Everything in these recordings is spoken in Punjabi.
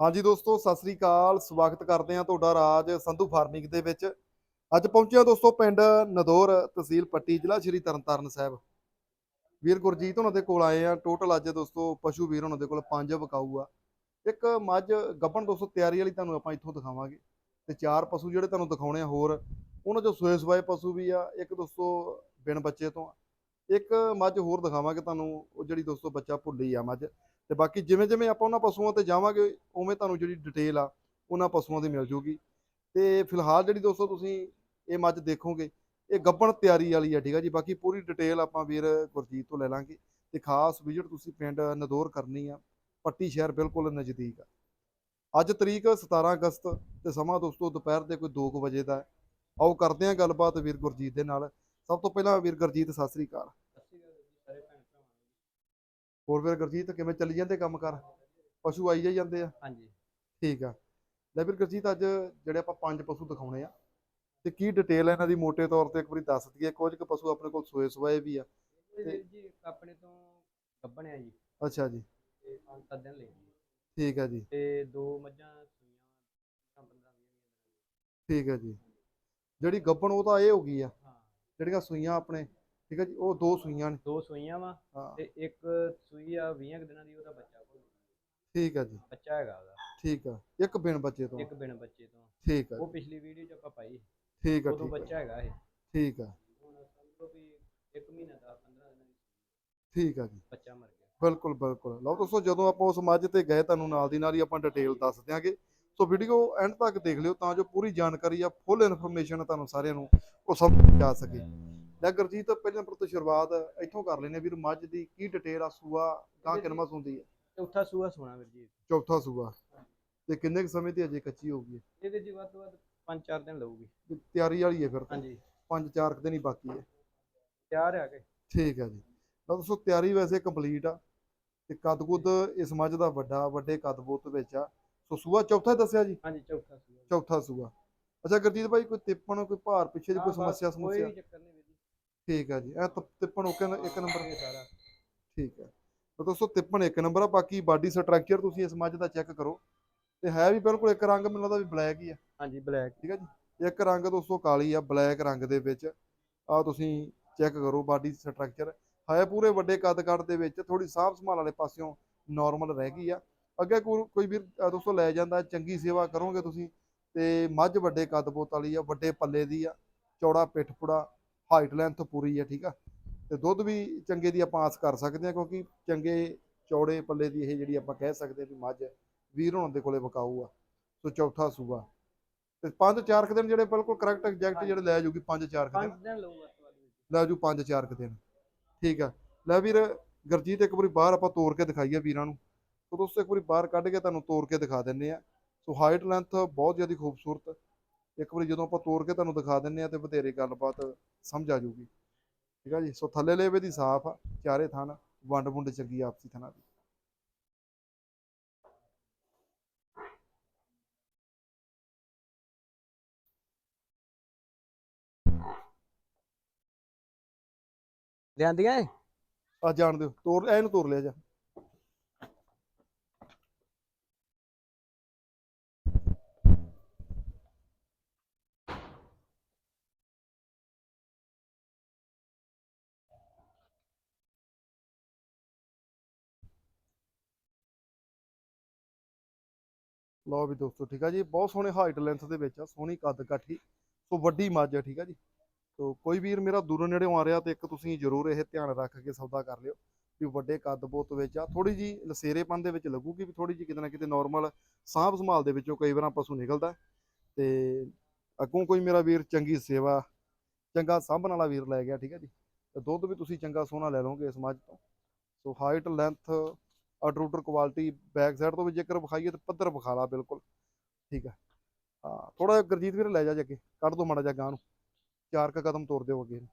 ਹਾਂਜੀ ਦੋਸਤੋ, ਸਤਿ ਸ੍ਰੀ ਅਕਾਲ। ਸਵਾਗਤ ਕਰਦੇ ਹਾਂ ਤੁਹਾਡਾ ਰਾਜ ਸੰਧੂ ਫਾਰਮਿੰਗ ਦੇ ਵਿੱਚ। ਅੱਜ ਪਹੁੰਚਿਆ ਦੋਸਤੋ ਪਿੰਡ ਨਦੌਰ ਤਹਿਸੀਲ ਪੱਟੀ, ਜ਼ਿਲ੍ਹਾ ਸ਼੍ਰੀ ਤਰਨਤਾਰਨ ਸਾਹਿਬ। ਵੀਰ ਗੁਰਜੀਤ ਉਹਨਾਂ ਦੇ ਕੋਲ ਆਏ ਆ ਟੋਟਲ ਅੱਜ ਦੋਸਤੋ ਪਸ਼ੂ ਵੀਰ ਉਹਨਾਂ ਦੇ ਕੋਲ ਪੰਜ ਵਿਕਾਊ ਆ। ਇੱਕ ਮੱਝ ਗੱਭਣ ਦੋਸਤੋ, ਤਿਆਰੀ ਵਾਲੀ ਤੁਹਾਨੂੰ ਆਪਾਂ ਇੱਥੋਂ ਦਿਖਾਵਾਂਗੇ। ਤੇ ਚਾਰ ਪਸ਼ੂ ਜਿਹੜੇ ਤੁਹਾਨੂੰ ਦਿਖਾਉਣੇ ਆ ਹੋਰ। ਉਹਨਾਂ ਚੋਂ ਸੋਏ ਸਵਾਏ ਪਸ਼ੂ ਵੀ ਆ। ਇੱਕ ਦੋਸਤੋ ਬਿਨ ਬੱਚੇ ਤੋਂ ਇੱਕ ਮੱਝ ਹੋਰ ਦਿਖਾਵਾਂਗੇ ਤੁਹਾਨੂੰ, ਉਹ ਜਿਹੜੀ ਦੋਸਤੋ ਬੱਚਾ ਭੁੱਲੀ ਆ ਮੱਝ। ਤੇ ਬਾਕੀ ਜਿਵੇਂ ਜਿਵੇਂ ਆਪਾਂ ਉਹਨਾਂ ਪਸ਼ੂਆਂ ਤੇ ਜਾਵਾਂਗੇ, ਉਵੇਂ ਤੁਹਾਨੂੰ ਜਿਹੜੀ ਡਿਟੇਲ ਆ, ਉਹਨਾਂ ਪਸ਼ੂਆਂ ਦੀ ਮਿਲ ਜੂਗੀ। ਤੇ ਫਿਲਹਾਲ ਜਿਹੜੀ ਦੋਸਤੋ ਤੁਸੀਂ ਇਹ ਮੱਝ ਦੇਖੋਗੇ, ਇਹ ਗੱਬਣ ਤਿਆਰੀ ਵਾਲੀ ਆ, ਠੀਕ ਆ ਜੀ। ਬਾਕੀ ਪੂਰੀ ਡਿਟੇਲ ਆਪਾਂ ਵੀਰ ਗੁਰਜੀਤ ਤੋਂ ਲੈ ਲਾਂਗੇ ਤੇ ਖਾਸ ਵਿਜ਼ਿਟ ਤੁਸੀਂ ਪਿੰਡ ਨਦੌਰ ਕਰਨੀ ਆ, ਪੱਟੀ ਸ਼ਹਿਰ ਬਿਲਕੁਲ ਨਜ਼ਦੀਕ ਆ। ਅੱਜ ਤਰੀਕ 17 ਅਗਸਤ ਤੇ ਸਮਾਂ ਦੋਸਤੋ ਦੁਪਹਿਰ ਦੇ ਕੋਈ 2 ਵਜੇ ਦਾ ਆਓ ਕਰਦੇ ਹਾਂ ਗੱਲਬਾਤ ਵੀਰ ਗੁਰਜੀਤ ਦੇ ਨਾਲ। ਸਭ ਤੋਂ ਪਹਿਲਾਂ ਵੀਰ ਗੁਰਜੀਤ, ਸਤਿ ਸ੍ਰੀ ਅਕਾਲ। ਹੋਰ ਵੀਰ ਗੁਰਜੀਤ ਕਿਵੇਂ ਚੱਲੀ ਜਾਂਦੇ ਕੰਮ ਕਰ ਪਸ਼ੂ ਆਈ ਜਾਈ ਜਾਂਦੇ ਆ? ਹਾਂਜੀ। ਠੀਕ ਆ। ਲੈ ਵੀਰ ਗੁਰਜੀਤ ਅੱਜ ਜਿਹੜੇ ਆਪਾਂ ਪੰਜ ਪਸ਼ੂ ਦਿਖਾਉਣੇ ਆ ਤੇ ਕੀ ਡਿਟੇਲ ਹੈ ਇਹਨਾਂ ਦੀ ਮੋٹے ਤੌਰ ਤੇ ਇੱਕ ਵਾਰੀ ਦੱਸ ਦਈਏ ਕੁਝ ਕੁ ਪਸ਼ੂ ਆਪਣੇ ਕੋਲ ਸੋਏ ਸਵਾਏ ਵੀ ਆ। ਜੀ ਆਪਣੇ ਤੋਂ ਗੱਬਣਿਆ ਜੀ। ਅੱਛਾ ਜੀ। ਤੇ ਪੰਜ ਸੱਤ ਦਿਨ ਲਈ। ਠੀਕ ਆ ਜੀ। ਤੇ ਦੋ ਮੱਝਾਂ ਸੂਈਆਂ 15 20 ਠੀਕ ਆ ਜੀ। ਜਿਹੜੀ ਗੱਬਣ ਉਹ ਤਾਂ ਇਹ ਹੋ ਗਈ ਆ। ਹਾਂ। ਜਿਹੜੀਆਂ ਸੂਈਆਂ ਆਪਣੇ ਠੀਕ ਆ ਜੀ ਉਹ ਦੋ ਸੂਈਆਂ ਨੇ। ਦੋ ਸੂਈਆਂ ਵਾ ਹਾਂ। ਤੇ ਇੱਕ ਸੂਈ ਆ 20 ਕੁ ਦਿਨਾਂ ਦੀ ਉਹਦਾ ਬੱਚਾ ਕੋਲ ਠੀਕ ਆ ਜੀ। ਬੱਚਾ ਹੈਗਾ ਉਹਦਾ। ਠੀਕ ਆ ਇੱਕ ਬਿਨ ਬੱਚੇ ਤੋਂ। ਇੱਕ ਬਿਨ ਬੱਚੇ ਤੋਂ। ਠੀਕ ਆ ਉਹ ਪਿਛਲੀ ਵੀਡੀਓ ਚ ਆਪਾਂ ਪਾਈ ਠੀਕ ਆ ਉਦੋਂ ਠੀਕ ਆ। ਬੱਚਾ ਹੈਗਾ ਇਹ। ਠੀਕ ਆ। ਹੁਣ ਸਮਝੋ ਵੀ ਇੱਕ ਮਹੀਨਾ ਦਾ 15 ਦਿਨਾਂ ਦੀ ਠੀਕ ਆ ਜੀ। ਬੱਚਾ ਮਰ ਗਿਆ। ਬਿਲਕੁਲ ਬਿਲਕੁਲ। ਲਓ ਦੋਸਤੋ ਜਦੋਂ ਆਪਾਂ ਉਸ ਮੱਝ ਤੇ ਗਏ ਤੁਹਾਨੂੰ ਨਾਲ ਦੀ ਨਾਲ ਹੀ ਆਪਾਂ ਡਿਟੇਲ ਦੱਸ ਦਿਆਂਗੇ। ਸੋ ਵੀਡੀਓ ਐਂਡ ਤੱਕ ਦੇਖ ਲਿਓ ਤਾਂ ਜੋ ਪੂਰੀ ਜਾਣਕਾਰੀ ਆ ਫੁੱਲ ਇਨਫੋਰਮੇਸ਼ਨ ਤੁਹਾਨੂੰ ਸਾਰਿਆਂ ਨੂੰ ਉਹ ਸਭ ਜਾ ਸਕੇ। ਲੈ ਗੁਰਜੀਤ ਪਹਿਲਾਂ ਪਰ ਤੋਂ ਸ਼ੁਰੂਆਤ ਇੱਥੋਂ ਕਰ ਲੈਨੇ ਵੀਰ ਮੱਝ ਦੀ ਕੀ ਡਿਟੇਲ ਆ ਸੂਆ ਗਾਂ ਕਿਨਮਾ ਸੁੰਦੀ ਹੈ ਚੌਥਾ ਸੂਆ ਸੋਣਾ ਵੀਰ ਜੀ। ਚੌਥਾ ਸੂਆ। ਤੇ ਕਿੰਨੇ ਕੁ ਸਮੇਂ ਤੇ ਅਜੇ ਕੱਚੀ ਹੋਊਗੀ? ਇਹ? ਇਹਦੇ ਜੀ ਵੱਧ ਤੋਂ ਵੱਧ 5-4 ਦਿਨ ਲਊਗੀ। ਤਿਆਰੀ ਵਾਲੀ ਹੈ ਫਿਰ ਤਾਂ? ਹਾਂਜੀ। ਪੰਜ ਚਾਰ ਕੁ ਦਿਨ ਹੀ ਬਾਕੀ ਹੈ ਤਿਆਰ ਆ ਕੇ। ਠੀਕ ਹੈ ਜੀ। ਲਓ ਦੋਸਤੋ ਤਿਆਰੀ ਵੈਸੇ ਕੰਪਲੀਟ ਆ। ਤੇ ਕੱਦ ਕੁੱਦ ਇਸ ਮੱਝ ਦਾ ਵੱਡਾ ਵੱਡੇ ਕੱਦ ਬੋਤ ਵਿੱਚ ਆ। ਸੋ ਸੂਆ ਚੌਥਾ ਦੱਸਿਆ ਜੀ? ਹਾਂਜੀ ਚੌਥਾ ਸੂਆ। ਚੌਥਾ ਸੂਆ। ਅੱਛਾ ਗੁਰਜੀਤ ਭਾਈ ਕੋਈ ਤਿੱਪਣ ਕੋਈ ਭਾਰ ਪਿੱਛੇ ਦੀ ਕੋਈ ਬਸ ਸਮੱਸਿਆ ਕੋਈ ਸਮੱਸਿਆ? ਚੱਕਰ ਨਹੀਂ ਠੀਕ ਹੈ ਜੀ। ਇਹ ਤਿੱਪਣ ਓਕੇ ਇੱਕ ਨੰਬਰ। ਇਹ ਸਾਰਾ। ਠੀਕ ਹੈ ਤਾਂ ਦੋਸਤੋ ਤਿੱਪਣ ਇੱਕ ਨੰਬਰ ਆ। ਬਾਕੀ ਬਾਡੀ ਸਟਰਕਚਰ ਤੁਸੀਂ ਇਸ ਮੱਝ ਦਾ ਚੈੱਕ ਕਰੋ। ਤੇ ਹੈ ਵੀ ਬਿਲਕੁਲ ਇੱਕ ਰੰਗ ਮੈਨੂੰ ਲੱਗਦਾ ਵੀ ਬਲੈਕ ਹੀ ਆ। ਹਾਂਜੀ ਬਲੈਕ। ਠੀਕ ਹੈ ਜੀ। ਇੱਕ ਰੰਗ ਦੋਸਤੋ ਕਾਲੀ ਆ ਬਲੈਕ ਰੰਗ ਦੇ ਵਿੱਚ। ਆ ਤੁਸੀਂ ਚੈੱਕ ਕਰੋ ਬਾਡੀ ਸਟਰਕਚਰ। ਹੈ ਪੂਰੇ ਵੱਡੇ ਕੱਦ ਕੱਦ ਦੇ ਵਿੱਚ ਥੋੜੀ ਸਾਂਭ ਸੰਭਾਲ ਵਾਲੇ ਪਾਸਿਓਂ ਨਾਰਮਲ ਰਹਿ ਗਈ ਆ। ਅੱਗੇ ਕੋਈ ਅ, ਦੋਸਤੋ ਲੈ ਜਾਂਦਾ ਚੰਗੀ ਸੇਵਾ ਕਰੋਗੇ ਤੁਸੀਂ। ਤੇ ਮੱਝ ਵੱਡੇ ਕੱਦ ਬੋਤ ਵਾਲੀ ਆ ਵੱਡੇ ਪੱਲੇ ਦੀ ਆ ਚੌੜਾ ਪਿੱਠ ਪੁੜਾ ਹਾਈਟ ਲੈਂਥ ਪੂਰੀ ਆ ਠੀਕ ਆ? ਤੇ ਦੁੱਧ ਵੀ ਚੰਗੇ ਦੀ ਆਪਾਂ ਆਸ ਕਰ ਸਕਦੇ ਆ ਕਿਉਂਕਿ ਚੰਗੇ ਚੌੜੇ ਪੱਲੇ ਦੀ ਇਹ ਜਿਹੜੀ ਆਪਾਂ ਕਹਿ ਸਕਦੇ ਆ ਵੀ ਮੱਝ ਵੀਰ ਹੋਣ ਦੇ ਕੋਲੇ ਵਿਕਾਊ ਆ। ਸੋ ਚੌਥਾ ਸੂਆ। ਤੇ ਪੰਜ ਚਾਰ ਕੁ ਦਿਨ ਜਿਹੜੇ ਬਿਲਕੁਲ ਕਰੈਕਟ ਐਗਜ਼ੈਕਟ ਜਿਹੜੇ ਲੈ ਜੂਗੀ ਪੰਜ ਚਾਰ ਕੁ ਦਿਨ। ਪੰਜ ਦਿਨ ਲਊਗਾ। ਲੈ ਜੂ ਪੰਜ ਚਾਰ ਕੁ ਦਿਨ। ਠੀਕ ਆ। ਲੈ ਵੀਰ ਗਰਜੀਤ ਇੱਕ ਵਾਰੀ ਬਾਹਰ ਆਪਾਂ ਤੋੜ ਕੇ ਦਿਖਾਈਏ ਵੀਰਾਂ ਨੂੰ। ਸੋ ਦੋਸਤੋ ਇੱਕ ਵਾਰੀ ਬਾਹਰ ਕੱਢ ਕੇ ਤੁਹਾਨੂੰ ਤੋੜ ਕੇ ਦਿਖਾ ਦਿੰਨੇ ਆ। ਸੋ ਹਾਈਟ ਲੈਂਥ ਬਹੁਤ ਜ਼ਿਆਦਾ ਖੂਬਸੂਰਤ। ਇੱਕ ਵਾਰੀ ਜਦੋਂ ਆਪਾਂ ਤੋੜ ਕੇ ਤੁਹਾਨੂੰ ਦਿਖਾ ਦਿੰਨੇ ਆ ਤੇ ਬਥੇਰੇ ਗੱਲਬਾਤ ਸਮਝ ਆ ਜੂਗੀ ਠੀਕ ਆ ਜੀ? ਸੋ ਥੱਲੇ ਲੇਵੇ ਦੀ ਸਾਫ਼ ਆ ਚਾਰੇ ਥਣ ਵੰਡ ਵੁੰਡ ਚੰਗੀ ਆਪਸੀ ਥਣਾਂ ਦੀ। ਲਿਆਂਦੀਆਂ ਆ ਜਾਣ ਦਿਓ ਤੋੜ ਐ ਇਹਨੂੰ ਤੋੜ ਲਿਆ ਜਾ। ਲਓ ਵੀ ਦੋਸਤੋ, ਠੀਕ ਆ ਜੀ? ਬਹੁਤ ਸੋਹਣੇ ਹਾਈਟ ਲੈਂਥ ਦੇ ਵਿੱਚ ਆ, ਸੋਹਣੀ ਕੱਦ ਕਾਠੀ, ਸੋ ਵੱਡੀ ਮੱਝ ਆ, ਠੀਕ ਆ ਜੀ? ਸੋ ਕੋਈ ਵੀਰ ਮੇਰਾ ਦੂਰੋਂ ਨੇੜਿਓਂ ਆ ਰਿਹਾ, ਤੇ ਇੱਕ ਤੁਸੀਂ ਜ਼ਰੂਰ ਇਹ ਧਿਆਨ ਰੱਖ ਕੇ ਸੌਦਾ ਕਰ ਲਿਓ ਵੀ ਵੱਡੇ ਕੱਦ ਬੋਤ ਵਿੱਚ ਆ। ਥੋੜੀ ਜੀ ਲਸੇਰੇਪਨ ਦੇ ਵਿੱਚ ਲੱਗੂਗੀ ਵੀ ਥੋੜੀ ਜੀ ਕਿਤੇ ਨਾ ਕਿਤੇ ਨਾਰਮਲ ਸਾਂਭ ਸੰਭਾਲ ਦੇ ਵਿੱਚੋਂ ਕਈ ਵਾਰਾਂ ਪਸ਼ੂ ਨਿਕਲਦਾ ਤੇ ਅੱਗੋਂ ਕੋਈ ਮੇਰਾ ਵੀਰ ਚੰਗੀ ਸੇਵਾ, ਚੰਗਾ ਸਾਂਭਣ ਵਾਲਾ ਵੀਰ ਲੈ ਗਿਆ, ਠੀਕ ਹੈ ਜੀ? ਤੇ ਦੁੱਧ ਵੀ ਤੁਸੀਂ ਚੰਗਾ ਸੋਹਣਾ ਲੈ ਲਓਗੇ ਇਸ ਮੱਝ ਤੋਂ। ਸੋ ਹਾਈਟ ਲੈਂਥ ਅਡਰੂਟਰ ਕੁਆਲਿਟੀ ਬੈਕ ਸਾਈਡ ਤੋਂ ਵੀ ਜੇਕਰ ਵਿਖਾਈਏ ਤਾਂ ਪੱਧਰ ਵਿਖਾ ਲਾ ਬਿਲਕੁਲ। ਠੀਕ ਹੈ ਹਾਂ ਥੋੜਾ ਗੁਰਜੀਤ ਵੀਰ ਲੈ ਜਾ ਜੇ ਅੱਗੇ ਕੱਢ ਦੋ ਮਾੜਾ ਜਿਹਾ ਗਾਂ ਨੂੰ। ਚਾਰ ਕ ਕਦਮ ਤੋਰ ਦਿਓ ਅੱਗੇ ਨੂੰ।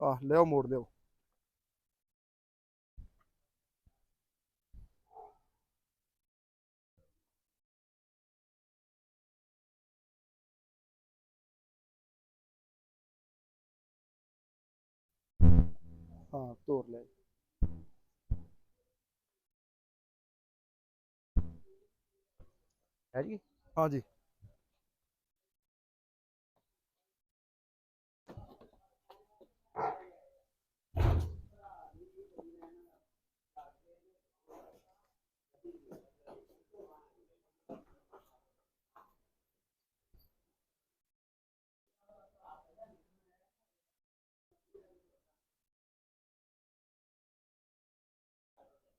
ਆਹ, ਲਿਆਓ, ਮੋੜ ਲਿਆਓ। ਹਾਂ ਤੋਰ ਲਿਆ ਜੀ। ਹੈ ਜੀ ਹਾਂ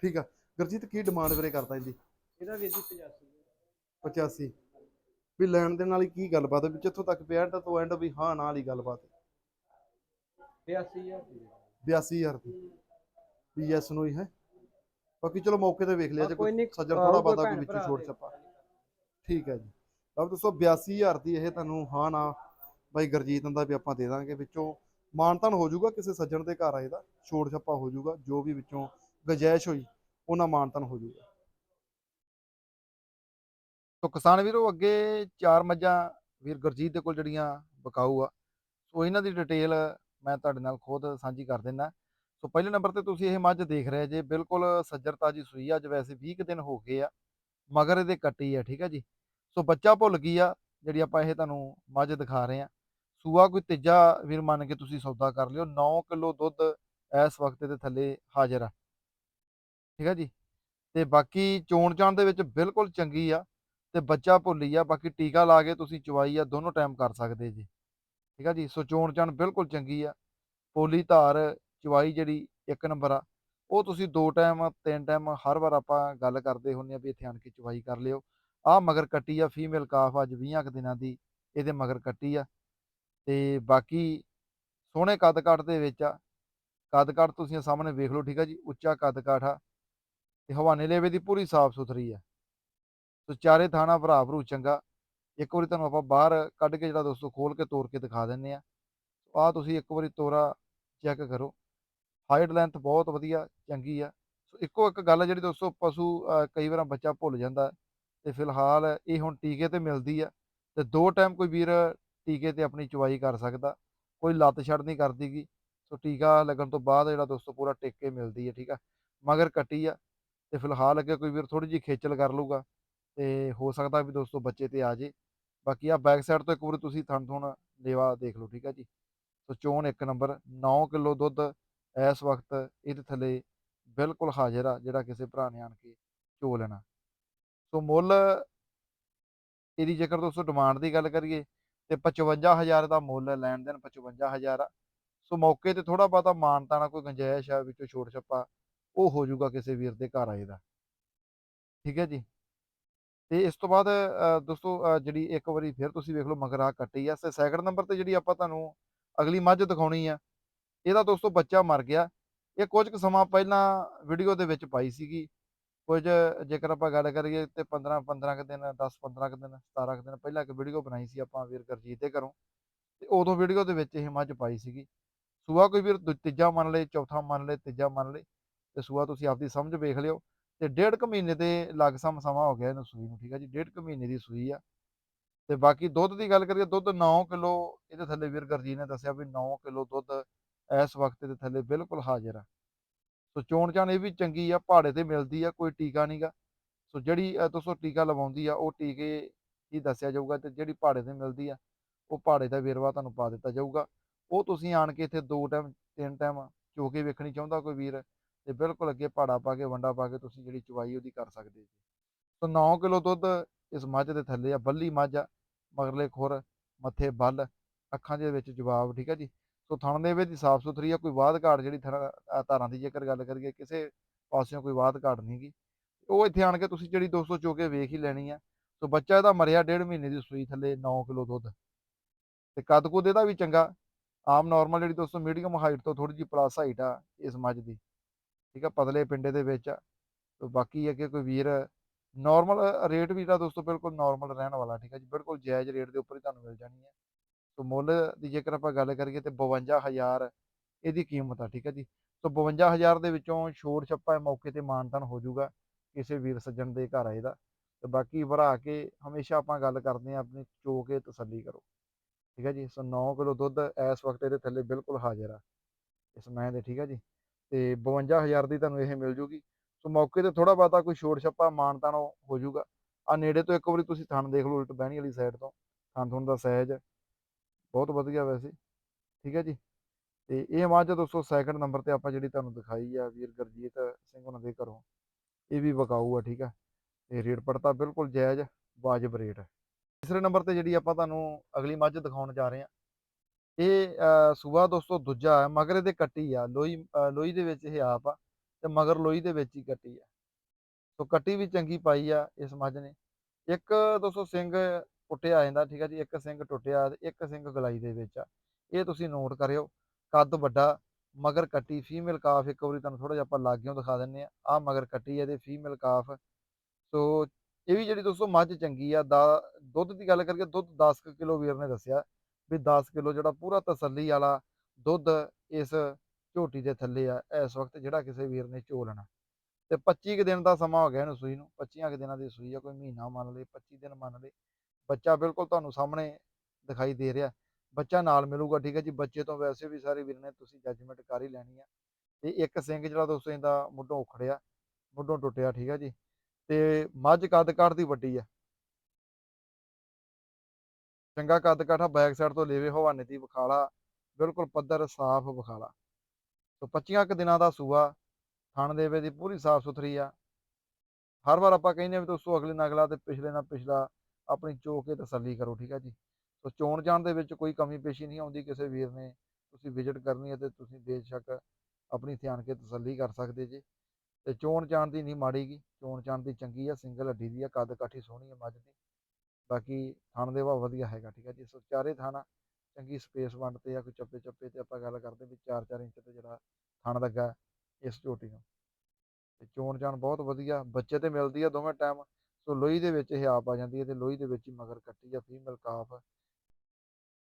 ਠੀਕ ਆ। ਗੁਰਜੀਤ ਕੀ ਡਿਮਾਂਡ ਵੀਰੇ ਕਰਦਾ ਇਹਦੀ? ਇਹਦਾ ਵੀਰ ਜੀ 85 85 ਵੀ ਲੈਣ ਦੇ ਨਾਲ ਕੀ ਗੱਲਬਾਤ ਹੈ ਵੀ ਜਿੱਥੋਂ ਤੱਕ ਪਿਆ ਐਂਡ ਤੋਂ ਐਂਡ ਵੀ ਹਾਂ ਨਾਲ ਹੀ ਗੱਲਬਾਤ 82000 ਦੀ। 82000 ਦੀ। ਵੀ ਯੈਸ ਨੂੰ ਹੀ ਹੈ। ਬਾਕੀ ਚਲੋ ਮੌਕੇ ਤੇ ਵੇਖ ਲਿਆ ਜੇ ਕੋਈ ਸੱਜਣ ਥੋੜਾ ਬਾਤਾ ਕੋਈ ਵਿੱਚ ਛੋੜ ਦੇ। ਛੱਪਾ। ਠੀਕ ਹੈ ਜੀ। ਲਓ ਦੋਸਤੋ 82000 ਦੀ ਇਹ ਤੁਹਾਨੂੰ ਹਾਂ ਨਾ ਬਾਈ ਗਰਜੀਤ ਦਾ ਵੀ ਆਪਾਂ ਦੇ ਦਾਂਗੇ ਵਿੱਚੋਂ। ਮਾਨਤਨ ਹੋ ਜਾਊਗਾ ਕਿਸੇ ਸੱਜਣ ਦੇ ਘਰ ਆਏ ਦਾ। ਛੋੜ ਛੱਪਾ ਹੋ ਜਾਊਗਾ ਜੋ ਵੀ ਵਿੱਚੋਂ ਗੁੰਜਾਇਸ਼ ਹੋਈ, ਉਹਨਾਂ ਮਾਨਤਨ ਹੋ ਜਾਊਗਾ। ਤੋ ਕਿਸਾਨ ਵੀਰੋ, ਅੱਗੇ ਚਾਰ ਮੱਝਾਂ ਵੀਰ ਗੁਰਜੀਤ ਦੇ ਕੋਲ ਜਿਹੜੀਆਂ ਬਕਾਊ ਆ, ਸੋ ਇਹਨਾਂ ਦੀ ਡਿਟੇਲ ਮੈਂ ਤੁਹਾਡੇ ਨਾਲ ਖੁਦ ਸਾਂਝੀ ਕਰ ਦਿੰਦਾ। ਸੋ ਪਹਿਲੇ ਨੰਬਰ ਤੇ ਤੁਸੀਂ ਇਹ ਮੱਝ ਦੇਖ ਰਹੇ ਜੇ, ਬਿਲਕੁਲ ਸੱਜਰ ਤਾਜੀ ਸੂਈ ਆ, ਅੱਜ ਵੈਸੇ 20 ਕੁ ਦਿਨ ਹੋ ਗਏ ਆ, ਮਗਰ ਇਹਦੇ ਕੱਟੀ ਆ, ਠੀਕ ਆ ਜੀ। ਸੋ ਬੱਚਾ ਭੁੱਲ ਗਈ ਆ, ਜਿਹੜੀ ਆਪਾਂ ਇਹ ਤੁਹਾਨੂੰ ਮੱਝ ਦਿਖਾ ਰਹੇ ਆ। ਸੂਆ ਕੋਈ ਤੀਜਾ ਵੀਰ ਮੰਨ ਕੇ ਤੁਸੀਂ ਸੌਦਾ ਕਰ ਲਿਓ 9 ਕਿਲੋ ਦੁੱਧ ਇਸ ਵਕਤ ਦੇ ਥੱਲੇ ਹਾਜ਼ਰ ਆ। ਠੀਕ ਹੈ ਜੀ? ਤੇ ਬਾਕੀ ਚੋਣ ਚਾਣ ਦੇ ਵਿੱਚ ਬਿਲਕੁਲ ਚੰਗੀ ਆ ਤੇ ਬੱਚਾ ਭੁੱਲੀ ਆ, ਬਾਕੀ ਟੀਕਾ ਲਾ ਕੇ ਤੁਸੀਂ ਚਵਾਈ ਆ, ਦੋਨੋਂ ਟਾਈਮ ਕਰ ਸਕਦੇ ਜੀ। ਠੀਕ ਆ ਜੀ? ਸੋ ਚੋਣ ਚਾਣ ਬਿਲਕੁਲ ਚੰਗੀ ਆ। ਪੋਲੀ ਧਾਰ ਚਵਾਈ ਜਿਹੜੀ ਇੱਕ ਨੰਬਰ ਆ, ਉਹ ਤੁਸੀਂ ਦੋ ਟਾਈਮ ਤਿੰਨ ਟਾਈਮ ਹਰ ਵਾਰ ਆਪਾਂ ਗੱਲ ਕਰਦੇ ਹੁੰਨੇ ਆ ਵੀ ਇੱਥੇ ਆਣ ਕੇ ਚਵਾਈ ਕਰ ਲਿਓ। ਆ ਮਗਰ ਕੱਟੀ ਆ ਫੀਮੇਲ ਕਾਫ ਅੱਜ 20 ਕੁ ਦਿਨਾਂ ਦੀ, ਇਹਦੇ ਮਗਰ ਕੱਟੀ ਆ। ਤੇ ਬਾਕੀ ਸੋਹਣੇ ਕੱਦ ਕੱਟ ਦੇ ਵਿੱਚ ਆ। ਕੱਦ ਕੱਟ ਤੁਸੀਂ ਸਾਹਮਣੇ ਵੇਖ ਲਓ, ਠੀਕ ਆ ਜੀ? ਉੱਚਾ ਕੱਦ ਕਾਠ ਆ। ਤੇ ਹਵਾਨੇ ਲੇਵੇ ਦੀ ਪੂਰੀ ਸਾਫ਼ ਸੁਥਰੀ ਆ ਸੋ ਚਾਰੇ ਥਾਣਾ ਭਰਾ ਭਰੂ ਚੰਗਾ। ਇੱਕ ਵਾਰੀ ਤੁਹਾਨੂੰ ਆਪਾਂ ਬਾਹਰ ਕੱਢ ਕੇ ਜਿਹੜਾ ਦੋਸਤੋ ਖੋਲ ਕੇ ਤੋੜ ਕੇ ਦਿਖਾ ਦਿੰਨੇ ਆ ਆ ਤੁਸੀਂ ਇੱਕ ਵਾਰੀ ਤੋਰਾ ਚੈੱਕ ਕਰੋ। ਹਾਈਟ ਲੈਂਥ ਬਹੁਤ ਵਧੀਆ, ਚੰਗੀ ਆ। ਸੋ ਇੱਕੋ ਇੱਕ ਗੱਲ ਆ ਜਿਹੜੀ ਦੋਸਤੋ ਪਸ਼ੂ ਕਈ ਵਾਰ ਬੱਚਾ ਭੁੱਲ ਜਾਂਦਾ ਹੈ। ਤੇ ਫਿਲਹਾਲ ਇਹ ਹੁਣ ਟੀਕੇ ਤੇ ਮਿਲਦੀ ਆ। ਤੇ ਦੋ ਟਾਈਮ ਕੋਈ ਵੀਰ ਟੀਕੇ ਤੇ ਆਪਣੀ ਚਵਾਈ ਕਰ ਸਕਦਾ। ਕੋਈ ਲੱਤ ਛੱਡ ਨਹੀਂ ਕਰਦੀਗੀ। ਸੋ ਟੀਕਾ ਲੱਗਣ ਤੋਂ ਬਾਅਦ ਜਿਹੜਾ ਦੋਸਤੋ ਪੂਰਾ ਟਿਕ ਕੇ ਮਿਲਦੀ ਹੈ ਠੀਕ ਆ। ਮਗਰ ਕੱਟੀ ਆ। ਤੇ ਫਿਲਹਾਲ ਅੱਗੇ ਕੋਈ ਵੀਰ ਥੋੜੀ ਜਿਹੀ ਖੇਚਲ ਕਰ ਲੂਗਾ ਤੇ ਹੋ ਸਕਦਾ ਵੀ ਦੋਸਤੋ ਬੱਚੇ ਤੇ ਆ ਜੇ। ਬਾਕੀ ਆ ਬੈਕ ਸਾਈਡ ਤੋਂ ਇੱਕ ਵਾਰੀ ਤੁਸੀਂ ਥਣ ਥੁਣ ਲੇਵਾ ਦੇਖ ਲਓ, ਠੀਕ ਆ ਜੀ। ਸੋ ਚੋਣ ਇੱਕ ਨੰਬਰ 9 ਕਿਲੋ ਦੁੱਧ ਇਸ ਵਕਤ ਇਹਦੇ ਥੱਲੇ ਬਿਲਕੁਲ ਹਾਜ਼ਰ ਆ, ਜਿਹੜਾ ਕਿਸੇ ਭਰਾ ਨੇ ਆਣ ਕੇ ਚੋ ਲੈਣਾ। ਸੋ ਮੁੱਲ ਇਹਦੀ ਜੇਕਰ ਦੋਸਤੋ ਡਿਮਾਂਡ ਦੀ ਗੱਲ ਕਰੀਏ ਤੇ 55000 ਦਾ ਮੁੱਲ ਲੈਣ ਦੇਣ 55000 ਆ। ਸੋ ਮੌਕੇ ਤੇ ਥੋੜਾ ਬਹੁਤਾ ਮਾਨਤਾ ਨਾਲ ਕੋਈ ਗੁੰਜਾਇਸ਼ ਆ ਵਿੱਚੋਂ ਛੋਟ ਛੱਪਾ ਉਹ ਹੋ ਜਾਊਗਾ ਕਿਸੇ ਵੀਰ ਦੇ ਘਰ ਆਏ ਦਾ। ਠੀਕ ਹੈ ਜੀ? ਤੇ ਇਸ ਤੋਂ ਬਾਅਦ ਦੋਸਤੋ ਜਿਹੜੀ ਇੱਕ ਵਾਰੀ ਫਿਰ ਤੁਸੀਂ ਵੇਖ ਲਓ ਮਗਰ ਕੱਟੀ ਆ। ਤੇ ਸੈਕਿੰਡ ਨੰਬਰ ਤੇ ਜਿਹੜੀ ਆਪਾਂ ਤੁਹਾਨੂੰ ਅਗਲੀ ਮੱਝ ਦਿਖਾਉਣੀ ਆ, ਇਹਦਾ ਦੋਸਤੋ ਬੱਚਾ ਮਰ ਗਿਆ। ਇਹ ਕੁਝ ਕੁ ਸਮਾਂ ਪਹਿਲਾਂ ਵੀਡੀਓ ਦੇ ਵਿੱਚ ਪਾਈ ਸੀਗੀ। ਕੁਝ ਜੇਕਰ ਆਪਾਂ ਗੱਲ ਕਰੀਏ ਤੇ 15 15 ਕੁ ਦਿਨ 10 15 ਕੁ ਦਿਨ 17 ਕੁ ਦਿਨ ਪਹਿਲਾਂ ਇੱਕ ਵੀਡੀਓ ਬਣਾਈ ਸੀ ਆਪਾਂ ਵੀਰ ਗੁਰਜੀਤ ਦੇ ਘਰੋਂ। ਤੇ ਉਦੋਂ ਵੀਡੀਓ ਦੇ ਵਿੱਚ ਇਹ ਮੱਝ ਪਾਈ ਸੀਗੀ। ਸੂਆ ਕੋਈ ਵੀਰ ਦੂ- ਤੀਜਾ ਮੰਨ ਲਏ, ਚੌਥਾ ਮੰਨ ਲਏ, ਤੀਜਾ ਮੰਨ ਲਏ। ਤੇ ਸੂਆ ਤੁਸੀਂ ਆਪਦੀ ਸਮਝ ਵੇਖ ਲਿਓ ਤੇ ਡੇਢ ਕੁ ਮਹੀਨੇ ਦੇ ਲਗਸਮ ਸਮਾਂ ਹੋ ਗਿਆ ਇਹਨੂੰ ਸੂਈ ਨੂੰ, ਠੀਕ ਆ ਜੀ? ਡੇਢ ਕੁ ਮਹੀਨੇ ਦੀ ਸੂਈ ਆ ਤੇ ਬਾਕੀ ਦੁੱਧ ਦੀ ਗੱਲ ਕਰੀਏ, ਦੁੱਧ 9 ਕਿਲੋ ਇਹਦੇ ਥੱਲੇ ਵੀਰ ਗੁਰਜੀਤ ਨੇ ਦੱਸਿਆ ਵੀ 9 ਕਿਲੋ ਦੁੱਧ ਇਸ ਵਕਤ ਦੇ ਥੱਲੇ ਬਿਲਕੁਲ ਹਾਜ਼ਰ ਆ। ਸੋ ਚੋਣ ਚਾਣ ਇਹ ਵੀ ਚੰਗੀ ਆ ਪਹਾੜੇ ਤੇ ਮਿਲਦੀ ਆ, ਕੋਈ ਟੀਕਾ ਨਹੀਂਗਾ ਸੋ ਜਿਹੜੀ ਤੁਸੀਂ ਦੋਸਤੋ ਟੀਕਾ ਲਵਾਉਂਦੀ ਆ, ਉਹ ਟੀਕੇ ਹੀ ਦੱਸਿਆ ਜਾਊਗਾ ਤੇ ਜਿਹੜੀ ਪਹਾੜੇ ਤੇ ਮਿਲਦੀ ਆ, ਉਹ ਪਹਾੜੇ ਦਾ ਵੇਰਵਾ ਤੁਹਾਨੂੰ ਪਾ ਦਿੱਤਾ ਜਾਊਗਾ। ਉਹ ਤੁਸੀਂ ਆਣ ਕੇ ਇੱਥੇ ਦੋ ਟਾਈਮ, ਤਿੰਨ ਟਾਈਮ ਚੋ ਕੇ ਵੇਖਣੀ ਚਾਹੁੰਦਾ ਕੋਈ ਵੀਰ? ਤੇ ਬਿਲਕੁਲ ਅੱਗੇ ਪਹਾੜਾ ਪਾ ਕੇ, ਵੰਡਾ ਪਾ ਕੇ ਤੁਸੀਂ ਜਿਹੜੀ ਚਵਾਈ ਉਹਦੀ ਕਰ ਸਕਦੇ ਜੀ। ਸੋ 9 ਕਿਲੋ ਦੁੱਧ ਇਸ ਮੱਝ ਦੇ ਥੱਲੇ ਆ, ਬੱਲੀ ਮੱਝ ਆ, ਮਗਰਲੇ ਖੁਰ, ਮੱਥੇ ਬੱਲ, ਅੱਖਾਂ ਦੇ ਵਿੱਚ ਜਵਾਬ, ਠੀਕ ਆ ਜੀ? ਸੋ ਥਣ ਦੇ ਵਿੱਚ ਸਾਫ਼ ਸੁਥਰੀ ਆ, ਕੋਈ ਵਾਧ ਘਾਟ ਜਿਹੜੀ ਥਣ- ਧਾਰਾਂ ਦੀ ਜੇਕਰ ਗੱਲ ਕਰੀਏ, ਕਿਸੇ ਪਾਸਿਓਂ ਕੋਈ ਵਾਧ ਘਾਟ ਨਹੀਂਗੀ ਉਹ ਇੱਥੇ ਆਣ ਕੇ ਤੁਸੀਂ ਜਿਹੜੀ 200 ਚੋ ਕੇ ਵੇਖ ਹੀ ਲੈਣੀ ਆ। ਸੋ ਬੱਚਾ ਇਹਦਾ ਮਰਿਆ ਡੇਢ ਮਹੀਨੇ ਦੀ ਸੂਈ ਥੱਲੇ 9 ਕਿਲੋ ਦੁੱਧ। ਤੇ ਕੱਦ ਕੁੱਦ ਇਹਦਾ ਵੀ ਚੰਗਾ। ਆਮ ਨਾਰਮਲ ਜਿਹੜੀ ਦੋਸਤੋ ਮੀਡੀਅਮ ਹਾਈਟ ਤੋਂ ਥੋੜੀ ਜਿਹੀ ਪਲੱਸ ਹਾਈਟ ਆ ਇਸ ਮੱਝ ਦੀ। ਠੀਕ ਆ, ਪਤਲੇ ਪਿੰਡੇ ਦੇ ਵਿੱਚ ਆ। ਤੇ ਬਾਕੀ ਅੱਗੇ ਕੋਈ ਵੀਰ ਨਾਰਮਲ ਰੇਟ ਵੀ ਜਿਹੜਾ ਦੋਸਤੋ ਬਿਲਕੁਲ ਨਾਰਮਲ ਰਹਿਣ ਵਾਲਾ, ਠੀਕ ਹੈ ਜੀ। ਬਿਲਕੁਲ ਜਾਇਜ਼ ਰੇਟ ਦੇ ਉੱਪਰ ਹੀ ਤੁਹਾਨੂੰ ਮਿਲ ਜਾਣੀ ਹੈ ਸੋ ਮੁੱਲ ਦੀ ਜੇਕਰ ਆਪਾਂ ਗੱਲ ਕਰੀਏ ਤੇ 52000 ਇਹਦੀ ਕੀਮਤ ਆ, ਠੀਕ ਹੈ ਜੀ। ਸੋ 52000 ਦੇ ਵਿੱਚੋਂ ਸ਼ੋਰ ਛੱਪਾ ਮੌਕੇ ਤੇ ਮਾਨਤਨ ਹੋ ਜਾਊਗਾ ਕਿਸੇ ਵੀਰ ਸੱਜਣ ਦੇ ਘਰ ਆਏ ਦਾ। ਤੇ ਬਾਕੀ ਭਰਾ ਕੇ ਹਮੇਸ਼ਾ ਆਪਾਂ ਗੱਲ ਕਰਦੇ ਆ, ਆਪਣੀ ਚੋ ਕੇ ਤਸੱਲੀ ਕਰੋ। ਠੀਕ ਹੈ ਜੀ, ਸੋ 9 ਕਿਲੋ ਦੁੱਧ ਇਸ ਵਕਤ ਇਹਦੇ ਥੱਲੇ ਬਿਲਕੁਲ ਹਾਜ਼ਰ ਆ। ਇਸ ਮੈਂ ਦੇ, ਠੀਕ ਹੈ ਜੀ। ਤੇ 52000 ਦੀ ਤੁਹਾਨੂੰ ਇਹ ਮਿਲ ਜੂਗੀ। ਸੋ ਮੌਕੇ ਤੇ ਥੋੜਾ ਬਹੁਤਾ ਕੋਈ ਛੋੜ ਛੱਪਾ ਮਾਨਤਾਨ ਹੋ ਜਾਊਗਾ ਆ ਨੇੜੇ ਤੋਂ ਇੱਕ ਵਾਰੀ ਤੁਸੀਂ ਥਣ ਦੇਖ ਲਓ, ਉਲਟ ਬਹਿਣੀ ਵਾਲੀ ਸਾਈਡ ਤੋਂ। ਥਣ ਥਣ ਦਾ ਸਾਈਜ਼ ਬਹੁਤ ਵਧੀਆ ਵੈਸੇ। ਠੀਕ ਹੈ ਜੀ? ਤੇ ਇਹ ਮੱਝ ਦੋਸਤੋ ਸੈਕੰਡ ਨੰਬਰ ਤੇ ਆਪਾਂ ਜਿਹੜੀ ਤੁਹਾਨੂੰ ਦਿਖਾਈ ਆ ਵੀਰ ਗੁਰਜੀਤ ਸਿੰਘ ਉਹਨਾਂ ਦੇ ਘਰੋਂ, ਇਹ ਵੀ ਵਿਕਾਊ ਆ, ਠੀਕ ਆ? ਤੇ ਰੇਟ ਪੜਤਾ ਬਿਲਕੁਲ ਜਾਇਜ਼, ਵਾਜਬ ਰੇਟ ਹੈ ਤੀਸਰੇ ਨੰਬਰ ਤੇ ਜਿਹੜੀ ਆਪਾਂ ਤੁਹਾਨੂੰ ਅਗਲੀ ਮੱਝ ਦਿਖਾਉਣ ਜਾ ਰਹੇ ਹਾਂ ਇਹ ਸੂਆ ਦੋਸਤੋ ਦੂਜਾ ਹੈ ਮਗਰ ਇਹਦੇ ਕੱਟੀ ਆ ਲੋਈ ਅਹ, ਲੋਈ ਦੇ ਵਿੱਚ ਇਹ ਆਪ ਆ ਤੇ ਮਗਰ ਲੋਈ ਦੇ ਵਿੱਚ ਹੀ ਕੱਟੀ ਆ। ਸੋ ਕੱਟੀ ਵੀ ਚੰਗੀ ਪਾਈ ਆ ਇਸ ਮੱਝ ਨੇ। ਇੱਕ ਦੋਸਤੋ ਸਿੰਘ ਟੁੱਟਿਆ ਜਾਂਦਾ ਠੀਕ ਆ ਜੀ ਇੱਕ ਸਿੰਘ ਟੁੱਟਿਆ ਤੇ ਇੱਕ ਸਿੰਘ ਗਲਾਈ ਦੇ ਵਿੱਚ ਆ। ਇਹ ਤੁਸੀਂ ਨੋਟ ਕਰਿਓ ਕੱਦ ਵੱਡਾ ਮਗਰ ਕੱਟੀ ਫੀਮੇਲ ਕਾਫ ਇੱਕ ਵਾਰੀ ਤੁਹਾਨੂੰ ਥੋੜਾ ਜਿਹਾ ਆਪਾਂ ਲਾਗਿਓਂ ਦਿਖਾ ਦਿੰਨੇ ਆ ਆ ਮਗਰ ਕੱਟੀ ਆ ਇਹਦੇ ਫੀਮੇਲ ਕਾਫ ਸੋ ਇਹ ਵੀ ਜਿਹੜੀ ਦੋਸਤੋ ਮੱਝ ਚੰਗੀ ਆ ਦਾ ਦੁੱਧ ਦੀ ਗੱਲ ਕਰੀਏ ਦੁੱਧ 10 ਕਿਲੋ ਵੀਰ ਨੇ ਦੱਸਿਆ। ਵੀ 10 ਕਿਲੋ ਜਿਹੜਾ ਪੂਰਾ ਤਸੱਲੀ ਵਾਲਾ ਦੁੱਧ ਇਸ ਝੋਟੀ ਦੇ ਥੱਲੇ ਆ, ਇਸ ਵਕਤ ਜਿਹੜਾ ਕਿਸੇ ਵੀਰ ਨੇ ਚੋ ਲੈਣਾ। ਤੇ 25 ਕੁ ਦਿਨ ਦਾ ਸਮਾਂ ਹੋ ਗਿਆ ਇਹਨੂੰ ਸੂਈ ਨੂੰ 25 ਕੁ ਦਿਨਾਂ ਦੀ ਸੂਈ ਆ, ਕੋਈ ਮਹੀਨਾ ਮੰਨ ਲਏ 25 ਦਿਨ ਮੰਨ ਲਏ। ਬੱਚਾ ਬਿਲਕੁਲ ਤੁਹਾਨੂੰ ਸਾਹਮਣੇ ਦਿਖਾਈ ਦੇ ਰਿਹਾ, ਬੱਚਾ ਨਾਲ ਮਿਲੂਗਾ, ਠੀਕ ਹੈ ਜੀ, ਬੱਚੇ ਤੋਂ ਵੈਸੇ ਵੀ ਸਾਰੇ ਵੀਰ ਨੇ ਤੁਸੀਂ ਜੱਜਮੈਂਟ ਕਰ ਹੀ ਲੈਣੀ ਆ। ਤੇ ਇੱਕ ਸਿੰਘ ਜਿਹੜਾ ਦੋਸਤੋ ਇਹਦਾ ਮੁੱਢੋਂ ਉਖੜਿਆ, ਮੁੱਢੋਂ ਟੁੱਟਿਆ, ਠੀਕ ਹੈ ਜੀ। ਤੇ ਮੱਝ ਕੱਦ ਕਾਠ ਦੀ ਵੱਡੀ ਆ। ਚੰਗਾ ਕੱਦ ਕਾਠਾ ਬੈਕ ਸਾਈਡ ਤੋਂ ਲੇਵੇ ਹਵਾਨੇ ਦੀ ਵਿਖਾਲਾ, ਬਿਲਕੁਲ ਪੱਧਰ ਸਾਫ਼ ਵਿਖਾਲਾ। ਸੋ 25 ਕੁ ਦਿਨਾਂ ਦਾ ਸੂਆ, ਥਣ ਦੇਵੇ ਦੀ ਪੂਰੀ ਸਾਫ਼ ਸੁਥਰੀ ਆ। ਹਰ ਵਾਰ ਆਪਾਂ ਕਹਿੰਦੇ ਆ ਵੀ ਦੋਸਤੋ ਅਗਲੇ ਨਾਲ ਅਗਲਾ ਤੇ ਪਿਛਲੇ ਨਾਲ ਪਿਛਲਾ ਆਪਣੀ ਚੋ ਕੇ ਤਸੱਲੀ ਕਰੋ, ਠੀਕ ਹੈ ਜੀ। ਸੋ ਚੋਣ ਜਾਣ ਦੇ ਵਿੱਚ ਕੋਈ ਕਮੀ ਪੇਸ਼ੀ ਨਹੀਂ ਆਉਂਦੀ, ਕਿਸੇ ਵੀਰ ਨੇ ਤੁਸੀਂ ਵਿਜ਼ਿਟ ਕਰਨੀ ਹੈ ਤੇ ਤੁਸੀਂ ਬੇਸ਼ੱਕ ਆਪਣੀ ਧਿਆਨ ਕੇ ਤਸੱਲੀ ਕਰ ਸਕਦੇ ਜੀ। ਤੇ ਚੋਣ ਜਾਣ ਦੀ ਨਹੀਂ ਮਾੜੀਗੀ ਚੋਣ ਜਾਣ ਦੀ ਚੰਗੀ ਆ, ਸਿੰਗਲ ਹੱਡੀ ਦੀ ਆ, ਕੱਦ ਕਾਠੀ ਸੋਹਣੀ ਆ, ਮੱਝ ਦੀ। ਬਾਕੀ ਥਣ ਦੇ ਵਾ ਵਧੀਆ ਹੈਗਾ, ਠੀਕ ਹੈ ਜੀ। ਸੋ ਚਾਰੇ ਥਾਣਾ ਚੰਗੀ ਸਪੇਸ ਵੰਡ ਤੇ ਆ, ਕੋਈ ਚੱਪੇ ਚੱਪੇ ਤੇ ਆਪਾਂ ਗੱਲ ਕਰਦੇ ਵੀ 4-4 ਇੰਚ ਤੇ ਜਿਹੜਾ ਥਣ ਲੱਗਾ ਇਸ ਝੋਟੀ ਨੂੰ। ਤੇ ਚੋਣ ਜਾਣ ਬਹੁਤ ਵਧੀਆ, ਬੱਚੇ ਤੇ ਮਿਲਦੀ ਆ ਦੋਵੇਂ ਟਾਈਮ, ਸੋ ਲੋਹੀ ਦੇ ਵਿੱਚ ਇਹ ਆਪ ਆ ਜਾਂਦੀ ਹੈ ਤੇ ਲੋਹੀ ਦੇ ਵਿੱਚ ਹੀ ਮਗਰ ਕੱਟੀ ਆ, ਫੀਮੇਲ ਕਾਫ।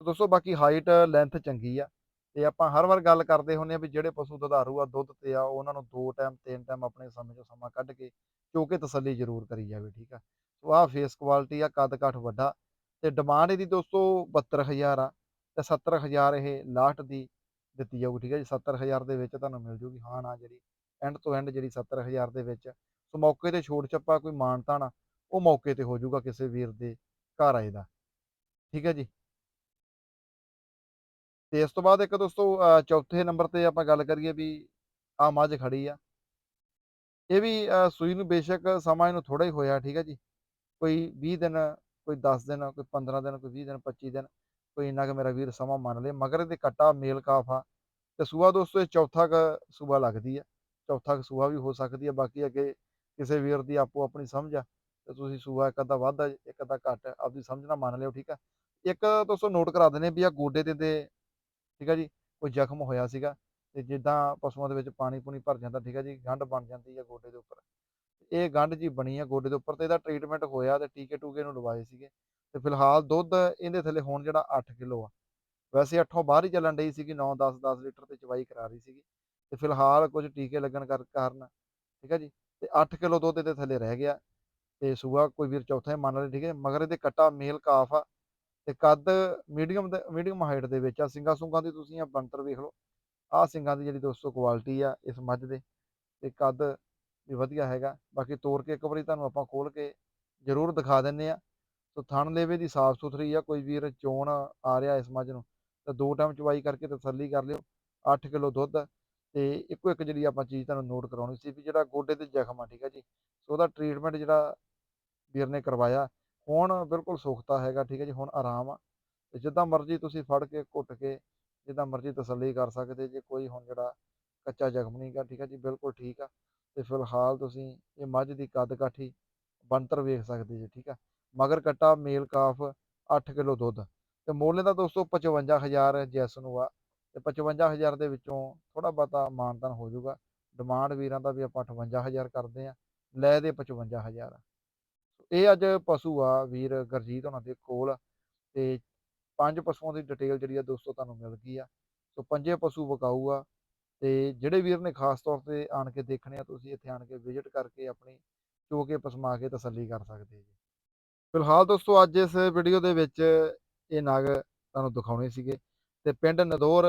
ਦੋਸਤੋ ਬਾਕੀ ਹਾਈਟ, ਲੈਂਥ ਚੰਗੀ ਆ, ਤੇ ਆਪਾਂ ਹਰ ਵਾਰ ਗੱਲ ਕਰਦੇ ਹੁੰਨੇ ਆ ਵੀ ਜਿਹੜੇ ਪਸ਼ੂ ਦੁਧਾਰੂ ਆ, ਦੁੱਧ ਤੇ ਆ, ਉਹਨਾਂ ਨੂੰ ਦੋ ਟਾਈਮ, ਤਿੰਨ ਟਾਈਮ ਆਪਣੇ ਸਮੇਂ ਚੋਂ ਸਮਾਂ ਕੱਢ ਕੇ ਚੋ ਕੇ ਤਸੱਲੀ ਜ਼ਰੂਰ ਕਰੀ ਜਾਵੇ, ਠੀਕ ਆ। ਸੋ ਆਹ ਫੇਸ ਕੁਆਲਿਟੀ ਆ, ਕੱਦ ਕਾਠ ਵੱਡਾ ਤੇ ਡਿਮਾਂਡ ਇਹਦੀ ਦੋਸਤੋ 72000 ਆ ਤੇ 70000 ਇਹ ਲਾਸਟ ਦੀ ਦਿੱਤੀ ਜਾਊਗੀ, ਠੀਕ ਹੈ ਜੀ 70000 ਦੇ ਵਿੱਚ ਤੁਹਾਨੂੰ ਮਿਲ ਜੂਗੀ। ਹਾਂ, ਨਾ ਜਿਹੜੀ ਐਂਡ ਤੋਂ ਐਂਡ ਜਿਹੜੀ 70000 ਦੇ ਵਿੱਚ ਸੋ ਮੌਕੇ ਤੇ ਛੋੜ ਛੱਪਾ ਕੋਈ ਮਾਨਤਾ ਨਾ, ਉਹ ਮੌਕੇ ਤੇ ਹੋ ਜਾਊਗਾ ਕਿਸੇ ਵੀਰ ਦੇ ਘਰ ਆਏ ਦਾ। ਠੀਕ ਹੈ ਜੀ। ਤੇ ਇਸ ਤੋਂ ਬਾਅਦ ਇੱਕ ਦੋਸਤੋ ਚੌਥੇ ਨੰਬਰ ਤੇ ਆਪਾਂ ਗੱਲ ਕਰੀਏ ਵੀ ਆ ਮੱਝ ਖੜੀ ਆ। ਇਹ ਵੀ ਸੂਈ ਨੂੰ ਬੇਸ਼ੱਕ ਸਮਾਂ ਇਹਨੂੰ ਥੋੜਾ ਹੀ ਹੋਇਆ, ਠੀਕ ਹੈ ਜੀ। ਕੋਈ 20 ਦਿਨ, ਕੋਈ 10 ਦਿਨ, ਕੋਈ 15 ਦਿਨ, ਕੋਈ 20 ਦਿਨ 25 ਦਿਨ, ਕੋਈ ਇੰਨਾ ਕੁ ਮੇਰਾ ਵੀਰ ਸਮਾਂ ਮੰਨ ਲੇ। ਮਗਰ ਇਹਦੇ ਕੱਟਾ ਮੇਲ ਕਾਫ ਆ। ਤੇ ਸੂਆ ਦੋਸਤੋ, ਇਹ ਚੌਥਾ ਕ ਸੂਆ ਲੱਗਦੀ ਆ। ਚੌਥਾ ਕ ਸੂਆ ਵੀ ਹੋ ਸਕਦੀ ਆ। ਬਾਕੀ ਅੱਗੇ ਕਿਸੇ ਵੀਰ ਦੀ ਆਪੋ ਆਪਣੀ ਸਮਝ ਆ। ਤੇ ਤੁਸੀਂ ਸੂਆ ਇੱਕ ਅੱਧਾ ਵੱਧ, ਇੱਕ ਅੱਧਾ ਘੱਟ ਆਪਦੀ ਸਮਝ ਨਾਲ ਮੰਨ ਲਿਓ, ਠੀਕ ਆ? ਇੱਕ ਦੋਸਤੋ ਨੋਟ ਕਰਾ ਦਿੰਦੇ ਵੀ ਆ ਗੋਡੇ ਤੇ ਤੇ, ਠੀਕ ਆ ਜੀ, ਕੋਈ ਜ਼ਖਮ ਹੋਇਆ ਸੀਗਾ। ਤੇ ਜਿੱਦਾਂ ਪਸ਼ੂਆਂ ਦੇ ਵਿੱਚ ਪਾਣੀ ਪੂਣੀ ਭਰ ਜਾਂਦਾ, ਠੀਕ ਆ ਜੀ, ਗੰਢ ਬਣ ਜਾਂਦੀ ਆ ਗੋਡੇ ਦੇ ਉੱਪਰ। ਇਹ ਗੰਢ ਜੀ ਬਣੀ ਆ ਗੋਡੇ ਦੇ ਉੱਪਰ ਤੇ ਇਹਦਾ ਟ੍ਰੀਟਮੈਂਟ ਹੋਇਆ ਤੇ ਟੀਕੇ ਟੂਕੇ ਨੂੰ ਲਵਾਏ ਸੀਗੇ ਤੇ ਫਿਲਹਾਲ ਦੁੱਧ ਇਹਦੇ ਥੱਲੇ ਹੁਣ ਜਿਹੜਾ 8 ਕਿਲੋ ਆ। ਵੈਸੇ 8ੋਂ ਬਾਹਰ ਹੀ ਚੱਲਣ ਡਈ ਸੀਗੀ 9 10 10 ਲੀਟਰ ਤੇ ਚਵਾਈ ਕਰਾ ਰਹੀ ਸੀਗੀ ਤੇ ਫਿਲਹਾਲ ਕੁਝ ਟੀਕੇ ਲੱਗਣ ਕਰ, ਕਾਰਨ ਠੀਕ ਹੈ ਜੀ ਤੇ 8 ਕਿਲੋ ਦੁੱਧ ਇਹਦੇ ਥੱਲੇ ਰਹਿ ਗਿਆ ਤੇ ਸੂਆ ਕੋਈ ਵੀਰ ਚੌਥਾ ਹੀ ਮੰਨ ਲਏ ਠੀਕ ਹੈ ਮਗਰ ਇਹਦੇ ਕੱਟਾ ਮੇਲ ਕਾਫ ਆ ਤੇ ਕੱਦ ਮੀਡੀਅਮ ਦੇ ਮੀਡੀਅਮ ਹਾਈਟ ਦੇ ਵਿੱਚ ਆ ਸਿੰਗਾ ਸੁੰਗਾਂ ਦੀ ਤੁਸੀਂ ਆ ਬੰਤਰ ਵੇਖ ਲਓ। ਆਹ ਸਿੰਗਾਂ ਦੀ ਜਿਹੜੀ ਦੋਸਤੋ ਕੁਆਲਿਟੀ ਆ ਇਸ ਮੱਝ ਦੇ ਤੇ ਕੱਦ ਵੀ ਵਧੀਆ ਹੈਗਾ। ਬਾਕੀ ਤੋੜ ਕੇ ਇੱਕ ਵਾਰੀ ਤੁਹਾਨੂੰ ਆਪਾਂ ਖੋਲ ਕੇ ਜ਼ਰੂਰ ਦਿਖਾ ਦਿੰਨੇ ਆ ਸੋ ਥਣ ਲੇਵੇ ਦੀ ਸਾਫ਼ ਸੁਥਰੀ ਆ, ਕੋਈ ਵੀਰ ਚੋਣ ਆ ਰਿਹਾ ਇਸ ਮੱਝ ਨੂੰ, ਤਾਂ ਦੋ ਟਾਈਮ ਚਵਾਈ ਕਰਕੇ ਤਸੱਲੀ ਕਰ ਲਿਓ। 8 ਕਿਲੋ ਦੁੱਧ ਤੇ ਇੱਕੋ ਇੱਕ ਜਿਹੜੀ ਆਪਾਂ ਚੀਜ਼ ਤੁਹਾਨੂੰ ਨੋਟ ਕਰਾਉਣੀ ਸੀ ਵੀ ਜਿਹੜਾ ਗੋਡੇ ਤੇ ਜ਼ਖਮ ਆ, ਠੀਕ ਹੈ ਜੀ। ਸੋ ਉਹਦਾ ਟ੍ਰੀਟਮੈਂਟ ਜਿਹੜਾ ਵੀਰ ਨੇ ਕਰਵਾਇਆ, ਹੁਣ ਬਿਲਕੁਲ ਸੁਖਤਾ ਹੈਗਾ, ਠੀਕ ਹੈ ਜੀ, ਹੁਣ ਆਰਾਮ ਆ। ਤੇ ਜਿੱਦਾਂ ਮਰਜ਼ੀ ਤੁਸੀਂ ਫੜ ਕੇ, ਘੁੱਟ ਕੇ, ਜਿੱਦਾਂ ਮਰਜ਼ੀ ਤਸੱਲੀ ਕਰ ਸਕਦੇ ਜੇ ਕੋਈ ਹੁਣ ਜਿਹੜਾ ਕੱਚਾ ਜ਼ਖਮ ਨਹੀਂ ਗਾ ਠੀਕ ਹੈ ਜੀ, ਬਿਲਕੁਲ ਠੀਕ ਆ। ਤੇ ਫਿਲਹਾਲ ਤੁਸੀਂ ਇਹ ਮੱਝ ਦੀ ਕੱਦ ਕਾਠੀ ਬੰਤਰ ਵੇਖ ਸਕਦੇ ਜੀ, ਠੀਕ ਆ? ਮਗਰ ਕੱਟਾ ਮੇਲ ਕਾਫ 8 ਕਿਲੋ ਦੁੱਧ ਤੇ ਮੋਲੇ ਦਾ ਦੋਸਤੋ 55000 ਜੈਸ ਨੂੰ ਆ ਤੇ 55000 ਦੇ ਵਿੱਚੋਂ ਥੋੜਾ ਬਹੁਤਾ ਮਾਨਤਨ ਹੋ ਜਾਊਗਾ। ਡਿਮਾਂਡ ਵੀਰਾਂ ਦਾ ਵੀ ਆਪਾਂ 58000 ਕਰਦੇ ਆ, ਲੈ ਦੇ 55000 ਆ ਇਹ ਅੱਜ ਪਸ਼ੂ ਆ ਵੀਰ ਗਰਜੀਤ ਉਹਨਾਂ ਦੇ ਕੋਲ ਤੇ ਪੰਜ ਪਸ਼ੂਆਂ ਦੀ ਡਿਟੇਲ ਜਿਹੜੀ ਆ ਦੋਸਤੋ ਤੁਹਾਨੂੰ ਮਿਲ ਗਈ ਆ। ਸੋ ਪੰਜੇ ਪਸ਼ੂ ਵਿਕਾਊ ਆ ਤੇ ਜਿਹੜੇ ਵੀਰ ਨੇ ਖਾਸ ਤੌਰ ਤੇ ਆਣ ਕੇ ਦੇਖਣੇ ਆ, ਤੁਸੀਂ ਇੱਥੇ ਆਣ ਕੇ ਵਿਜ਼ਿਟ ਕਰਕੇ ਆਪਣੀ ਚੋ ਕੇ ਪਸਮਾ ਕੇ ਤਸੱਲੀ ਕਰ ਸਕਦੇ ਜੀ। ਫਿਲਹਾਲ ਦੋਸਤੋ, ਅੱਜ ਇਸ ਵੀਡੀਓ ਦੇ ਵਿੱਚ ਇਹ ਨਾਗ ਤੁਹਾਨੂੰ ਦਿਖਾਉਣੇ ਸੀਗੇ। ਤੇ ਪਿੰਡ ਨਦੌਰ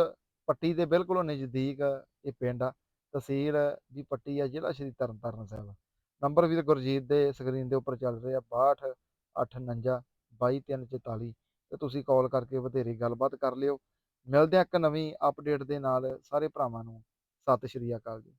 ਪੱਟੀ ਦੇ ਬਿਲਕੁਲ ਨਜ਼ਦੀਕ ਇਹ ਪਿੰਡ ਆ। ਤਹਿਸੀਲ ਦੀ ਪੱਟੀ ਆ, ਜ਼ਿਲ੍ਹਾ ਸ਼੍ਰੀ ਤਰਨਤਾਰਨ ਸਾਹਿਬ। ਨੰਬਰ ਵੀਰ ਗੁਰਜੀਤ ਦੇ ਸਕਰੀਨ ਦੇ ਉੱਪਰ ਚੱਲ ਰਿਹਾ 62 849 22344 ਤੇ ਤੁਸੀਂ ਕਾਲ ਕਰਕੇ ਵਧੇਰੇ ਗੱਲਬਾਤ ਕਰ ਲਿਓ। ਮਿਲਦੇ ਆ ਇੱਕ ਨਵੀਂ ਅਪਡੇਟ ਦੇ ਨਾਲ ਸਾਰੇ ਭਰਾਵਾਂ ਨੂੰ। ਸਤਿ ਸ਼੍ਰੀ ਅਕਾਲ ਜੀ।